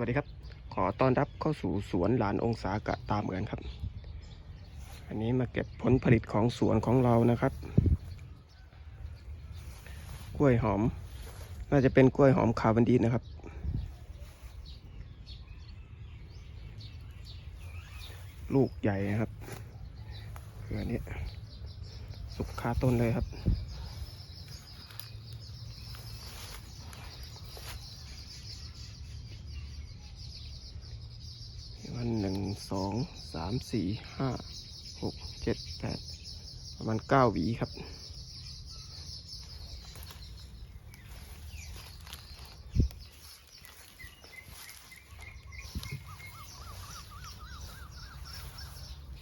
วัสดีครับ ขอต้อนรับเข้าสู่สวนหลานองศากะตามเหมือนครับ อันนี้มาเก็บผลผลิตของสวนของเรานะครับ กล้วยหอม น่าจะเป็นกล้วยหอมคาวันดีนะครับ ลูกใหญ่นะครับคืออันนี้สุกคาต้นเลยครับ วันหนึ่ง สองสามสี่ห้าหกเจ็ดแปดประมาณเก้าหวีครับ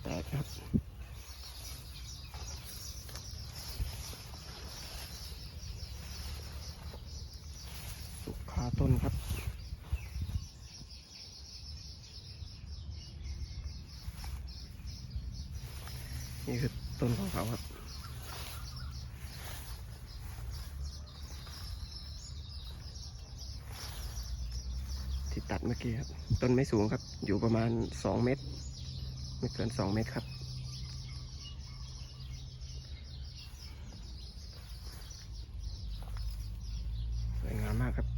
แตกครับสุกคาต้นครับ นี่คือต้นของเขาครับที่ตัดเมื่อกี้ครับ ต้นไม่สูงครับ อยู่ประมาณสองเมตร ไม่เกินสองเมตรครับสวยงามมากครับ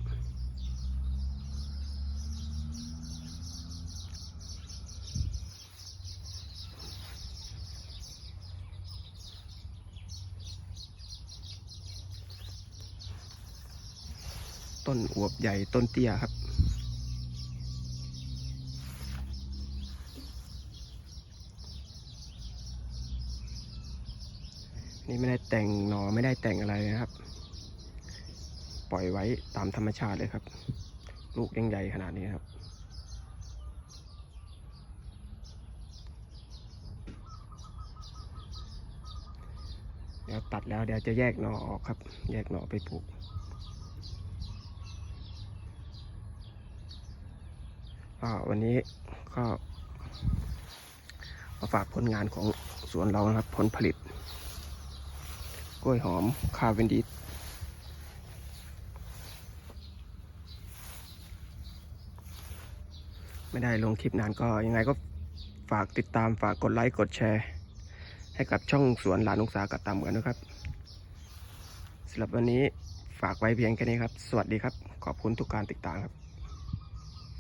ต้นอวบใหญ่ต้นเตี้ยครับ นี่ไม่ได้แต่งหนอไม่ได้แต่งอะไรนะครับ ปล่อยไว้ตามธรรมชาติเลยครับ ลูกยังใหญ่ขนาดนี้ครับเดี๋ยวตัดแล้วเดี๋ยวจะแยกหน่อออกครับ แยกหน่อไปปลูก ก็วันนี้ก็มาฝากผลงานของสวนเรานะครับ ผลผลิต กล้วยหอมคาเวนดิสไม่ได้ลงคลิปนานก็ยังไงก็ฝากติดตามฝากกดไลค์กดแชร์ ให้กับช่องสวนหลานองศากับตามเหมือนนะครับสำหรับวันนี้ฝากไว้เพียงแค่นี้ครับ สวัสดีครับ ขอบคุณทุกการติดตามครับ